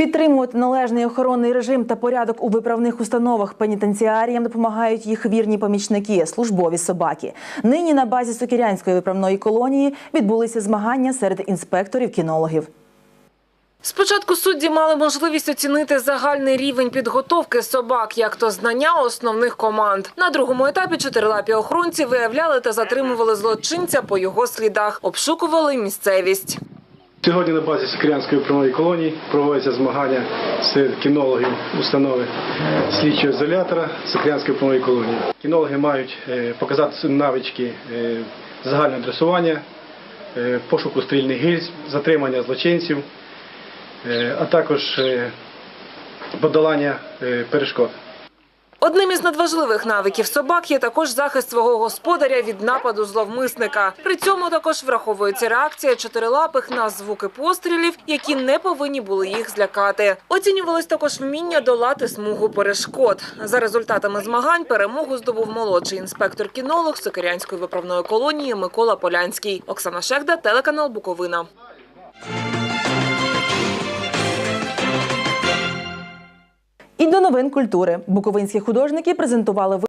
Підтримувати належний охоронний режим та порядок у виправних установах пенітенціаріям допомагають їх вірні помічники, службові собаки. Нині на базі Сокірянської виправної колонії відбулися змагання серед інспекторів-кінологів. Спочатку судді мали можливість оцінити загальний рівень підготовки собак, як то знання основних команд. На другому етапі чотирилапі охоронці виявляли та затримували злочинця по його слідах, обшукували місцевість. Сьогодні на базі Сокирянської прямої колонії проводяться змагання серед кінологів установи слідчого ізолятора Сокирянської прямої колонії. Кінологи мають е, показати навички е, загального дресування, е, пошуку стрільних гільз, затримання злочинців, а також подолання перешкод. Одним із надважливих навиків собак є також захист свого господаря від нападу зловмисника. При цьому також враховується реакція чотирилапих на звуки пострілів, які не повинні були їх злякати. Оцінювалось також вміння долати смугу перешкод. За результатами змагань перемогу здобув молодший інспектор-кінолог Сокирянської виправної колонії Микола Полянський. Оксана Шехда, телеканал Буковина. І до новин культури. Буковинські художники презентували